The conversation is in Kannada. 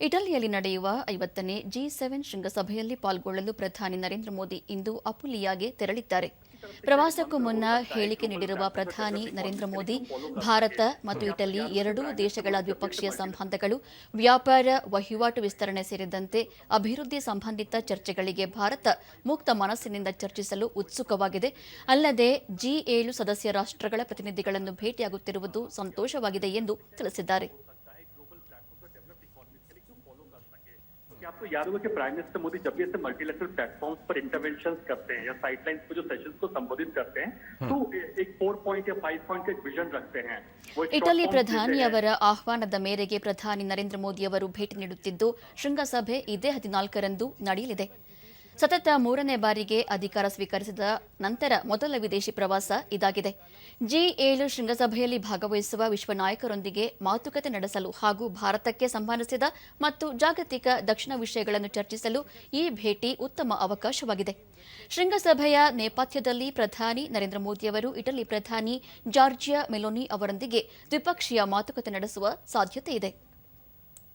ಇಟಲಿಯಲ್ಲಿ ನಡೆಯುವ ಐವತ್ತನೇ ಜಿ ಸೆವೆನ್ ಶೃಂಗಸಭೆಯಲ್ಲಿ ಪಾಲ್ಗೊಳ್ಳಲು ಪ್ರಧಾನಿ ನರೇಂದ್ರ ಮೋದಿ ಇಂದು ಅಪುಲಿಯಾಗೆ ತೆರಳಿದ್ದಾರೆ. ಪ್ರವಾಸಕ್ಕೂ ಮುನ್ನ ಹೇಳಿಕೆ ನೀಡಿರುವ ಪ್ರಧಾನಿ ನರೇಂದ್ರ ಮೋದಿ, ಭಾರತ ಮತ್ತು ಇಟಲಿ ಎರಡೂ ದೇಶಗಳ ದ್ವಿಪಕ್ಷೀಯ ಸಂಬಂಧಗಳು, ವ್ಯಾಪಾರ, ವಹಿವಾಟು ವಿಸ್ತರಣೆ ಸೇರಿದಂತೆ ಅಭಿವೃದ್ಧಿ ಸಂಬಂಧಿತ ಚರ್ಚೆಗಳಿಗೆ ಭಾರತ ಮುಕ್ತ ಮನಸ್ಸಿನಿಂದ ಚರ್ಚಿಸಲು ಉತ್ಸುಕವಾಗಿದೆ. ಅಲ್ಲದೆ ಜಿ ಏಳು ಸದಸ್ಯ ರಾಷ್ಟ್ರಗಳ ಪ್ರತಿನಿಧಿಗಳನ್ನು ಭೇಟಿಯಾಗುತ್ತಿರುವುದು ಸಂತೋಷವಾಗಿದೆ ಎಂದು ತಿಳಿಸಿದ್ದಾರೆ. कि आपको याद होगा कि प्राइम मिनिस्टर मोदी जब भी ऐसे मल्टीलेटरल प्लेटफॉर्म्स पर इंटरवेंशन करते हैं या साइडलाइंस पर जो सेशंस को संबोधित करते हैं तो ए- एक फोर पॉइंट या फाइव पॉइंट का एक विजन रखते हैं वो एक short ಇಟಲಿ form ಪ್ರಧಾನಿ देते हैं। ಅವರ ಆಹ್ವಾನದ ಮೇರೆಗೆ ಪ್ರಧಾನಿ ನರೇಂದ್ರ ಮೋದಿಯವರು ಭೇಟಿ ನೀಡುತ್ತಿದ್ದು ಶೃಂಗಸಭೆ ಇದೇ ಹದಿನಾಲ್ಕರಂದು ನಡೆಯಲಿದೆ ಸತತ ಮೂರನೇ ಬಾರಿಗೆ ಅಧಿಕಾರ ಸ್ವೀಕರಿಸಿದ ನಂತರ ಮೊದಲ ವಿದೇಶಿ ಪ್ರವಾಸ ಇದಾಗಿದೆ. ಜಿ ಏಳು ಶೃಂಗಸಭೆಯಲ್ಲಿ ಭಾಗವಹಿಸುವ ವಿಶ್ವ ನಾಯಕರೊಂದಿಗೆ ಮಾತುಕತೆ ನಡೆಸಲು ಹಾಗೂ ಭಾರತಕ್ಕೆ ಸಂಬಂಧಿಸಿದ ಮತ್ತು ಜಾಗತಿಕ ದಕ್ಷಿಣ ವಿಷಯಗಳನ್ನು ಚರ್ಚಿಸಲು ಈ ಭೇಟಿ ಉತ್ತಮ ಅವಕಾಶವಾಗಿದೆ. ಶೃಂಗಸಭೆಯ ನೇಪಥ್ಯದಲ್ಲಿ ಪ್ರಧಾನಿ ನರೇಂದ್ರ ಮೋದಿಯವರು, ಇಟಲಿ ಪ್ರಧಾನಿ ಜಾರ್ಜಿಯಾ ಮೆಲೋನಿ ಅವರೊಂದಿಗೆ ದ್ವಿಪಕ್ಷೀಯ ಮಾತುಕತೆ ನಡೆಸುವ ಸಾಧ್ಯತೆ ಇದೆ.